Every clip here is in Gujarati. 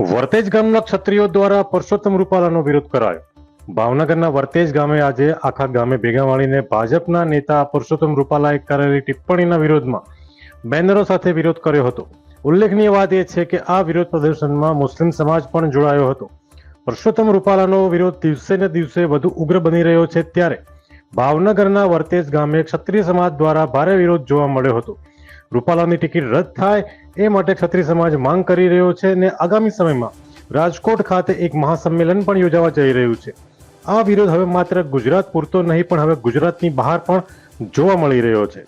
વર્તેજ ગામના ક્ષત્રિયો દ્વારા પરસોત્તમ રૂપાલાનો વિરોધ કરાયો. ભાવનગરના વર્તેજ ગામે આજે આખા ગામે ભેગા મળીને ભાજપના નેતા પરસોત્તમ રૂપાલાએ કરેલી ટિપ્પણીના વિરોધમાં બેનરો સાથે વિરોધ કર્યો હતો. ઉલ્લેખનીય વાત એ છે કે આ વિરોધ પ્રદર્શનમાં મુસ્લિમ સમાજ પણ જોડાયો હતો. પરસોત્તમ રૂપાલાનો વિરોધ દિવસે ને દિવસે વધુ ઉગ્ર બની રહ્યો છે ત્યારે ભાવનગરના વર્તેજ ગામે ક્ષત્રિય સમાજ દ્વારા ભારે વિરોધ જોવા મળ્યો હતો. રૂપાલાની ટિકિટ રદ થાય એ માટે ક્ષત્રિય સમાજ માંગ કરી રહ્યો છે અને આગામી સમયમાં રાજકોટ ખાતે એક મહાસંમેલન પણ યોજાવા જઈ રહ્યું છે. આ વિરોધ હવે માત્ર ગુજરાત પૂરતો નહીં પણ હવે ગુજરાતની બહાર પણ જોવા મળી રહ્યો છે.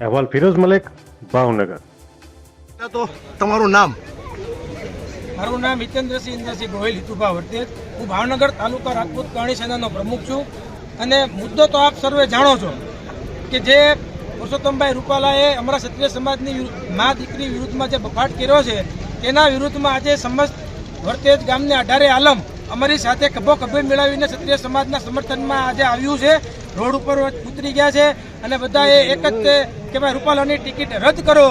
અહેવાલ ફિરોઝ મલેક ભાવનગર. તો તમારું નામ? મારું નામ હિતેન્દ્રસિંહ ઇન્દ્રસિંહ ગોહિલ હિતુભા વર્તેજ હું ભાવનગર તાલુકા રાજપૂત કરણી સેનાનો પ્રમુખ છું. અને મુદ્દો તો આપ સર્વે જાણો છો કે જે પુરુષોત્તમભાઈ રૂપાલાએ અમારા ક્ષત્રિય સમાજની મા દીકરી વિરુદ્ધમાં જે બફાટ કર્યો છે, તેના વિરુદ્ધમાં આજે સમસ્ત વર્તેજ ગામને અઢારે આલમ અમારી સાથે ખભો ખભે મેળવીને ક્ષત્રિય સમાજના સમર્થનમાં આજે આવ્યું છે. રોડ ઉપર ઉતરી ગયા છે અને બધાએ એક જ તે કે ભાઈ રૂપાલાની ટિકિટ રદ કરો,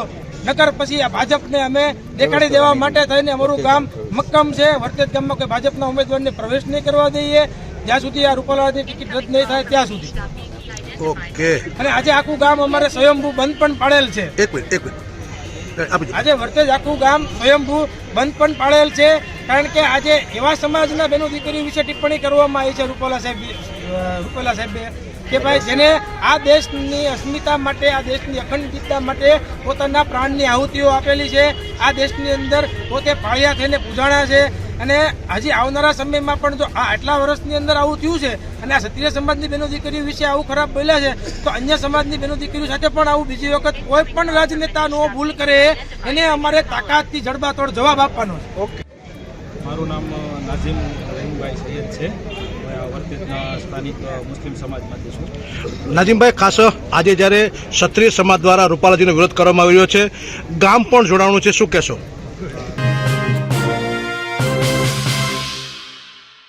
નકર પછી આ ભાજપને અમે દેખાડી દેવા માટે થઈને અમારું ગામ મક્કમ છે. વર્તેજ ગામમાં કોઈ ભાજપના ઉમેદવારને પ્રવેશ નહીં કરવા દઈએ. જ્યાં સુધી આ રૂપાલાની ટિકિટ રદ નહીં થાય ત્યાં સુધી. ઓકે. અને આજે આખું ગામ અમારે સ્વયંભૂ બંધ પણ પાડેલ છે. એક મિનિટ એક મિનિટ. આજે વર્તેજ આખું ગામ સ્વયંભૂ બંધ પણ પાડેલ છે કારણ કે આજે એવા સમાજના બેનો દીકરીઓ વિશે ટિપ્પણી કરવામાં આવી છે રૂપાલા સાહેબ રૂપાલા સાહેબે કે ભાઈ જેને આ દેશની અસ્મિતા માટે આ દેશની અખંડિતતા માટે પોતાના પ્રાણની આહુતિઓ આપેલી છે આ દેશની અંદર પોતે પાળિયા થઈને પૂજાણા છે અને હજી આવનારા સમયમાં પણ જો આ આટલા વર્ષની અંદર આવું થયું છે અને આ ક્ષત્રિય સમાજની બેનો દીકરીઓ વિશે આવું ખરાબ બોલ્યા છે તો અન્ય સમાજની બેનો દીકરીઓ સાથે પણ આવું બીજી વખત કોઈ પણ રાજનેતા નો ભૂલ કરે એને અમારે તાકાતથી જડબાતોડ જવાબ આપવાનો છે. મારું નામ નાઝીમ રહીમભાઈ સૈયદ છે. વર્તેજના સ્થાનિક મુસ્લિમ સમાજમાંથી છું. નાજીમભાઈ ખાસ આજે જ્યારે ક્ષત્રિય સમાજ દ્વારા રૂપાલાજીનો વિરોધ કરવામાં આવ્યો છે ગામ પણ જોડાણું છે શું કહેશો?